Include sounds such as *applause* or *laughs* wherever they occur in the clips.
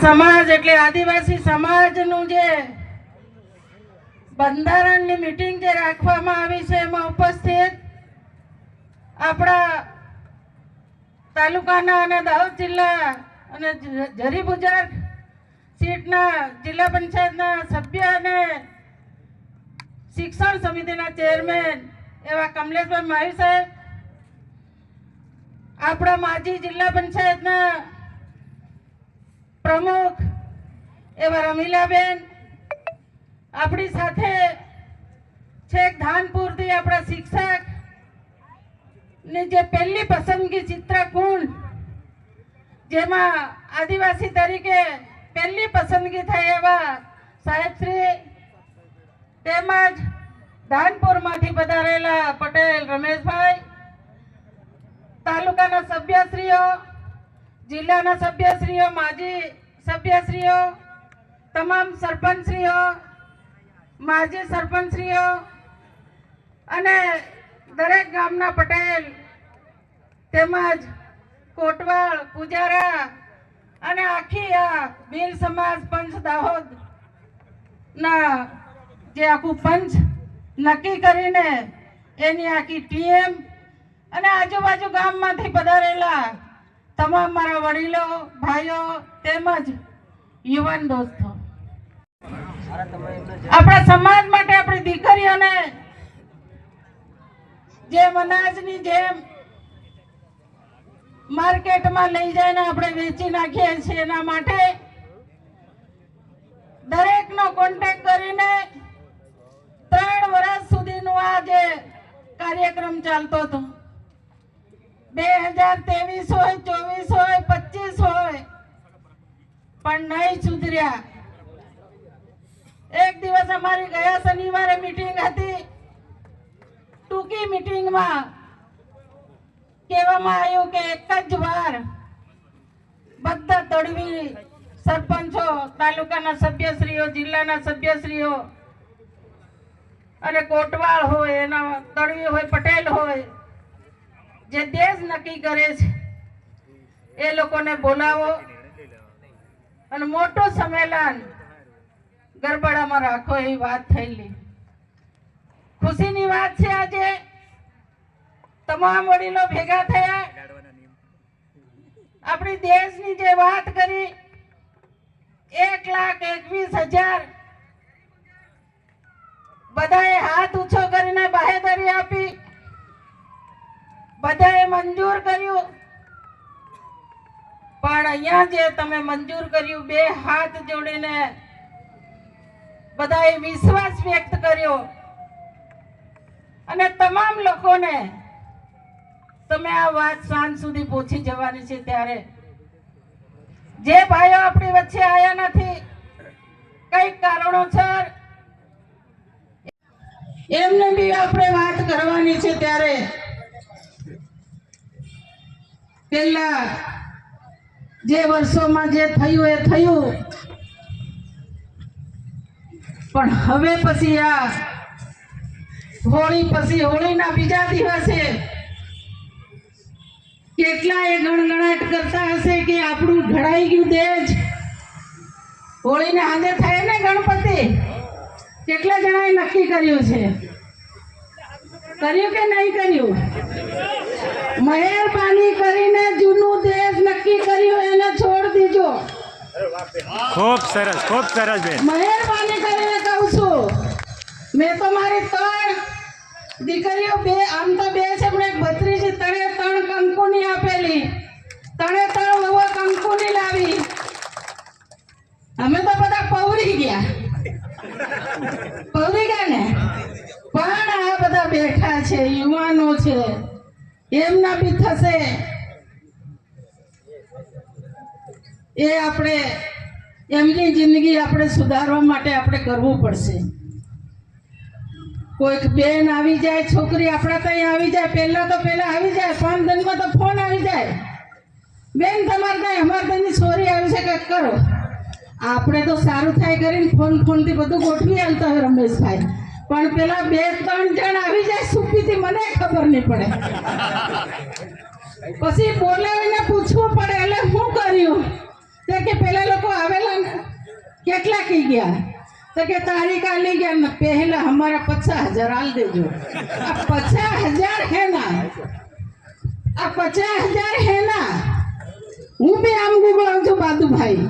સમાજ એટલે આદિવાસી સમાજનું જે બંધારણની મીટિંગ જે રાખવામાં આવી છે, એમાં ઉપસ્થિત આપણા તાલુકાના અને દાહોદ જિલ્લા અને જ- જરી બુજર સીટના જિલ્લા પંચાયતના સભ્ય અને શિક્ષણ સમિતિના ચેરમેન એવા કમલેશભાઈ માહી સાહેબ, આપણા માજી જિલ્લા પંચાયતના પ્રમુખ એવા રમીલાબેન આપણી સાથે છેક ધાનપુરથી આપણા શિક્ષકની જે પહેલી પસંદગી ચિત્રકુંડ જેમાં આદિવાસી તરીકે પહેલી પસંદગી થઈ એવા સાહેબશ્રી તેમજ ધાનપુરમાંથી પધારેલા પટેલ રમેશભાઈ, તાલુકાના સભ્યશ્રીઓ જિલ્લાના સભ્યશ્રીઓ, માજી સભ્યશ્રીઓ, તમામ સરપંચશ્રીઓ, માજી સરપંચશ્રીઓ અને દરેક ગામના પટેલ, તેમજ કોટવાળ, પૂજારા અને આખી આ બીર સમાજ પંચ દાહોદ ના જે આખું પંચ નક્કી કરીને એની આખી ટીમ અને આજુબાજુ ગામમાંથી પધારેલા તમામ મારા વડીલો, ભાઈઓ, તેમજ યુવાન દોસ્તો. આપણા સમાજ માટે આપણી દીકરીઓને જેમ અનાજની જેમ માર્કેટમાં લઈ જઈને આપણે વેચી નાખીએ છીએ એના માટે દરેકનો કોન્ટેક્ટ કરીને ત્રણ વર્ષ સુધીનું આ જે કાર્યક્રમ ચાલતો હતો. બે હજાર ત્રેવીસ હોય, ચોવીસ હોય, પચીસ હોય, પણ નહીં સુધર્યા. એક દિવસ અમારી ગયા શનિવારે મીટિંગ હતી. ટૂંકી મીટિંગમાં કહેવામાં આવ્યું કે એક જ વાર બધા તળવી સરપંચો, તાલુકાના સભ્યશ્રીઓ, જિલ્લાના સભ્યશ્રીઓ અને કોટવાળ હોય, એના તળવી હોય, પટેલ હોય જે દેશ નક્કી કરે છે, એ લોકોને બોલાવો અને મોટું સંમેલન ગરબડામાં રાખો એવી વાત થયેલી. ખુશીની વાત છે આજે, તમામ વડીલો ભેગા થયા. આપણી દેશની જે વાત કરી, એક લાખ એકવીસ હજાર બધાએ હાથ ઊંચો કરીને આપી બધાએ મંજૂર કર્યું. પણ અહીંયા જે તમે મંજૂર કર્યું, બે હાથ જોડીને બધાએ વિશ્વાસ વ્યક્ત કર્યો. અને તમામ લોકોને તમે આ વાત સાંજ સુધી પહોંચી જવાની છે ત્યારે. જે ભાઈઓ આપણી વચ્ચે આવ્યા નથી, કંઈક કારણોસર એમને બી આપણે વાત કરવાની છે ત્યારે. પેલા જે વર્ષોમાં જે થયું એ થયું. પણ હવે પછી આ હોળી પછી હોળીના બીજા દિવસે કેટલા એ ગણગણાટ કરતા હશે કે આપણું ઘડાઈ ગયું દેજ હોળીને આજે થાય ને ગણપતિ. કેટલા જણાએ નક્કી કર્યું છે? કર્યું કે નહીં કર્યું? મહેરબાની કરીને જૂનું દેશ નક્કી કર્યું એને છોડ દીજો. ખૂબ સરસ ખૂબ સરસ બેન. મહેરબાની કરીને કહું છું મેં તો મારી ત્રણ દીકરીઓ બે આમ તો બે છે પણ એક ભત્રીજી તણે ત્રણ કંકુની આપેલી તણે ત્રણ વહુ કંકુની લાવી અમે તો બધા પૌરી ગયા પૌરી ગયા ને પણ આ બેઠા છે, યુવાનો છે. એમના બી થશે. એ આપણે એમની જિંદગી આપણે સુધારવા માટે આપણે કરવું પડશે. કોઈક બેન આવી જાય, છોકરી આપણા ત્યાં આવી જાય, પહેલા તો પહેલા આવી જાય પાંચ દિનમાં તો ફોન આવી જાય. બેન, તમારે ત્યાં અમારે ત્યાંની છોરી આવી છે, કંઈક કરો. આપણે તો સારું થાય કરીને ફોન ફોનથી બધું ગોઠવી હાલતા હોય રમેશભાઈ. પણ પેલા બે ત્રણ જણ આવી જાય સુખીથી મને ખબર નહીં પડે. *laughs* પછી બોલાવીને પૂછવું પડે એટલે શું કર્યું? તે કે પેલા લોકો આવેલા કેટલા કી ગયા? તો કે તારીખ આલી ગયા ને પહેલા અમારા પચાસ હજાર આલ દેજો. આ પચાસ હજાર હે ના. આ પચાસ હજાર હે ના. હું બી આમ ગુગળાવું છું બાદુભાઈ.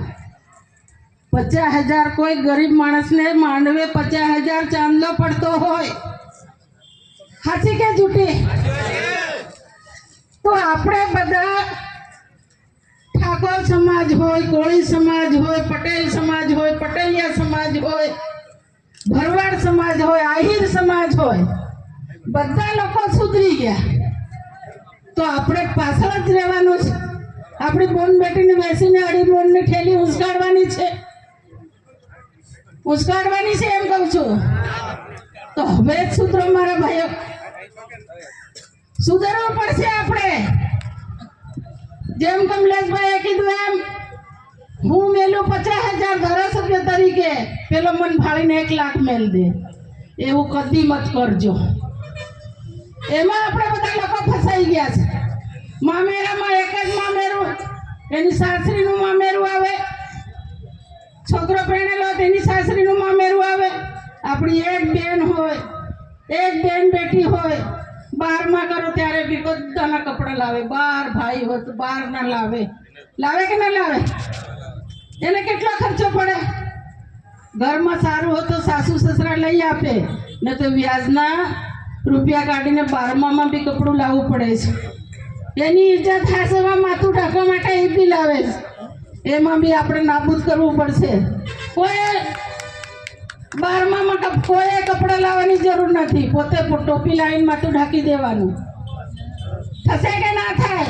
પચાસ હજાર કોઈ ગરીબ માણસને માંડવે પચાસ હજાર ચાંદલો પડતો હોય. હાચી કે જૂઠી? તો આપણે બધા ઠાકોર સમાજ હોય, કોળી સમાજ હોય, પટેલ સમાજ હોય પટેલિયા સમાજ હોય, ભરવાડ સમાજ હોય, આહિર સમાજ હોય, બધા લોકો સુધરી ગયા. તો આપણે પાછળ જ રહેવાનું છે. આપણી બોન બેટીને બેસીને અડી બોનને ઠેલી ઉસગાડવાની છે. ઉસકાડવાની છે એમ કહું છું. તો હવે જ સુધરો મારા ભાઈઓ. સુધરવું પડશે આપણે. જેમ કમલેશભાઈએ કીધું એમ, હું મેલું પચાસ હજાર ધારાસભ્ય તરીકે, પેલો મન ફાળીને એક લાખ મેલ દે. એવું કદી મત કરજો. એમાં આપણે બધા લોકો ફસાઈ ગયા છે. મામેરામાં એક જ મામેરું, એની સાસરીનું મામેરું આવે. છોકરો પરણેલો તેની સાસરીનું મામેરું આવે. આપણી એક બેન હોય, એક બેન બેટી હોય, બારમાં કરો ત્યારે બી બધાના કપડાં લાવે. બાર ભાઈ હોય તો બાર ના લાવે. લાવે કે ના લાવે? એને કેટલો ખર્ચો પડે? ઘરમાં સારું હોય તો સાસુ સસરા લઈ આપે. ને તો વ્યાજના રૂપિયા કાઢીને બારમામાં બી કપડું લાવવું પડે છે. એની ઈજા થાય માથું ઢાંકવા માટે એ બી લાવે છે. એમાં બી આપણે નાબૂદ કરવું પડશે. કોઈ બારમામાં કોઈ કપડાં લાવવાની જરૂર નથી. પોતે ટોપી લાવીને માથું ઢાંકી દેવાનું. થશે કે ના થાય?